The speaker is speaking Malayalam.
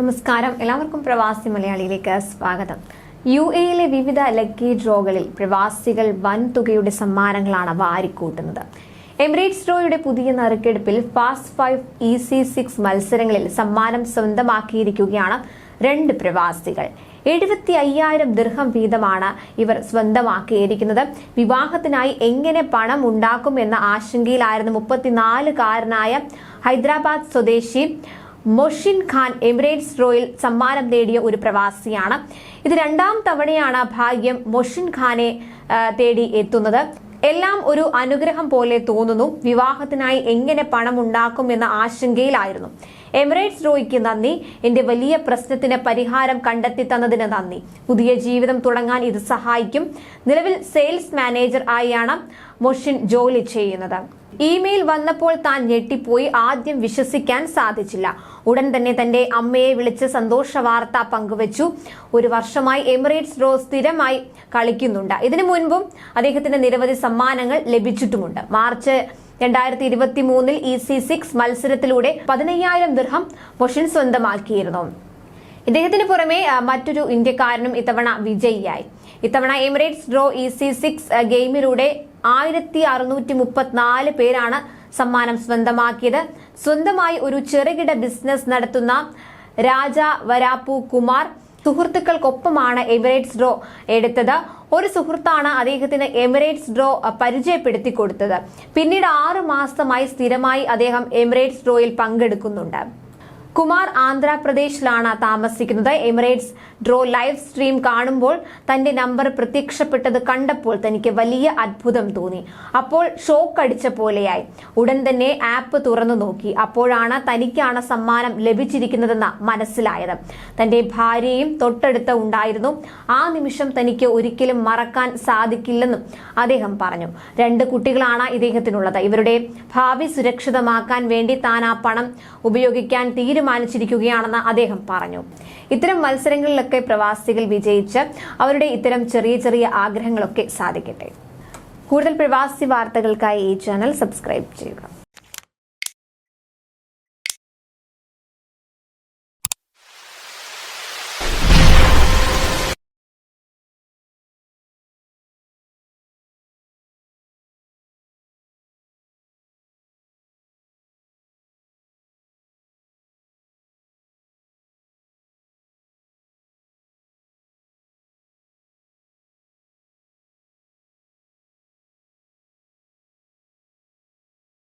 നമസ്കാരം. എല്ലാവർക്കും പ്രവാസി മലയാളിയിലേക്ക് സ്വാഗതം. യു എയിലെ വിവിധ ലക്കി ഡ്രോകളിൽ പ്രവാസികൾ വൻതുകയുടെ സമ്മാനങ്ങളാണ് വാരിക്കൂട്ടുന്നത്. എമിറേറ്റ്സ് ഡ്രോയുടെ പുതിയ നറുക്കെടുപ്പിൽ fast five E C six മത്സരങ്ങളിൽ സമ്മാനം സ്വന്തമാക്കിയിരിക്കുകയാണ് രണ്ട് പ്രവാസികൾ. എഴുപത്തി അയ്യായിരം ദീർഘം വീതമാണ് ഇവർ സ്വന്തമാക്കിയിരിക്കുന്നത്. വിവാഹത്തിനായി എങ്ങനെ പണം ഉണ്ടാക്കും എന്ന ആശങ്കയിലായിരുന്നു മുപ്പത്തിനാലുകാരനായ ഹൈദരാബാദ് സ്വദേശി മൊഷിൻ ഖാൻ എമിറേറ്റ്സ് റോയിൽ സമ്മാനം നേടിയ ഒരു പ്രവാസിയാണ്. ഇത് രണ്ടാം തവണയാണ് ഭാഗ്യം മൊഷിൻ ഖാനെ തേടി എത്തുന്നത്. എല്ലാം ഒരു അനുഗ്രഹം പോലെ തോന്നുന്നു. വിവാഹത്തിനായി എങ്ങനെ പണം ഉണ്ടാക്കും എന്ന ആശങ്കയിലായിരുന്നു. എമിറേറ്റ്സ് റോയ്ക്ക് നന്ദി. എന്റെ വലിയ പ്രശ്നത്തിന് പരിഹാരം കണ്ടെത്തി തന്നതിന് നന്ദി. പുതിയ ജീവിതം തുടങ്ങാൻ ഇത് സഹായിക്കും. നിലവിൽ സെയിൽസ് മാനേജർ ആയാണ് മൊഷിൻ ജോലി ചെയ്യുന്നത്. ഇമെയിൽ വന്നപ്പോൾ താൻ ഞെട്ടിപ്പോയി. ആദ്യം വിശ്വസിക്കാൻ സാധിച്ചില്ല. ഉടൻ തന്നെ തന്റെ അമ്മയെ വിളിച്ച് സന്തോഷ വാർത്ത പങ്കുവച്ചു. ഒരു വർഷമായി എമിറേറ്റ്സ് റോ സ്ഥിരമായി കളിക്കുന്നുണ്ട്. ഇതിനു മുൻപും അദ്ദേഹത്തിന് നിരവധി സമ്മാനങ്ങൾ ലഭിച്ചിട്ടുമുണ്ട്. മാർച്ച് രണ്ടായിരത്തി ഇരുപത്തി മൂന്നിൽ ഇ സി സിക്സ് മത്സരത്തിലൂടെ പതിനയ്യായിരം ദൃഹം മൊഷിൻ സ്വന്തമാക്കിയിരുന്നു. ഇദ്ദേഹത്തിന് പുറമെ മറ്റൊരു ഇന്ത്യക്കാരനും ഇത്തവണ വിജയിയായി. ഇത്തവണ Emirates draw E C six ഗെയിമിലൂടെ ആയിരത്തി അറുന്നൂറ്റി മുപ്പത്തിനാല് പേരാണ് സമ്മാനം സ്വന്തമാക്കിയത്. സ്വന്തമായി ഒരു ചെറുകിട ബിസിനസ് നടത്തുന്ന രാജ വരാപ്പു കുമാർ സുഹൃത്തുക്കൾക്കൊപ്പമാണ് എമിറേറ്റ്സ് ഡ്രോ എടുത്തത്. ഒരു സുഹൃത്താണ് അദ്ദേഹത്തിന് എമിറേറ്റ്സ് ഡ്രോ പരിചയപ്പെടുത്തി കൊടുത്തത്. പിന്നീട് ആറു മാസമായി സ്ഥിരമായി അദ്ദേഹം എമിറേറ്റ്സ് ഡ്രോയിൽ പങ്കെടുക്കുന്നുണ്ട്. കുമാർ ആന്ധ്രാപ്രദേശിലാണ് താമസിക്കുന്നത്. എമിറേറ്റ്സ് ഡ്രോ ലൈവ് സ്ട്രീം കാണുമ്പോൾ തന്റെ നമ്പർ പ്രത്യക്ഷപ്പെട്ടത് കണ്ടപ്പോൾ തനിക്ക് വലിയ അത്ഭുതം തോന്നി. അപ്പോൾ ഷോക്ക് അടിച്ച പോലെയായി. ഉടൻ തന്നെ ആപ്പ് തുറന്നു നോക്കി. അപ്പോഴാണ് തനിക്കാണ് സമ്മാനം ലഭിച്ചിരിക്കുന്നതെന്ന് മനസ്സിലായത്. തന്റെ ഭാര്യയും തൊട്ടടുത്ത് ഉണ്ടായിരുന്നു. ആ നിമിഷം തനിക്ക് ഒരിക്കലും മറക്കാൻ സാധിക്കില്ലെന്നും അദ്ദേഹം പറഞ്ഞു. രണ്ട് കുട്ടികളാണ് ഇദ്ദേഹത്തിനുള്ളത്. ഇവരുടെ ഭാവി സുരക്ഷിതമാക്കാൻ വേണ്ടി താൻ ആ പണം ഉപയോഗിക്കാൻ തീരുമാനിച്ചിരിക്കുകയാണെന്ന് അദ്ദേഹം പറഞ്ഞു. ഇത്തരം മത്സരങ്ങളിലൊക്കെ പ്രവാസികൾ വിജയിച്ച് അവരുടെ ഇത്തരം ചെറിയ ചെറിയ ആഗ്രഹങ്ങളൊക്കെ സാധിക്കട്ടെ. കൂടുതൽ പ്രവാസി വാർത്തകൾക്കായി ഈ ചാനൽ സബ്സ്ക്രൈബ് ചെയ്യുക.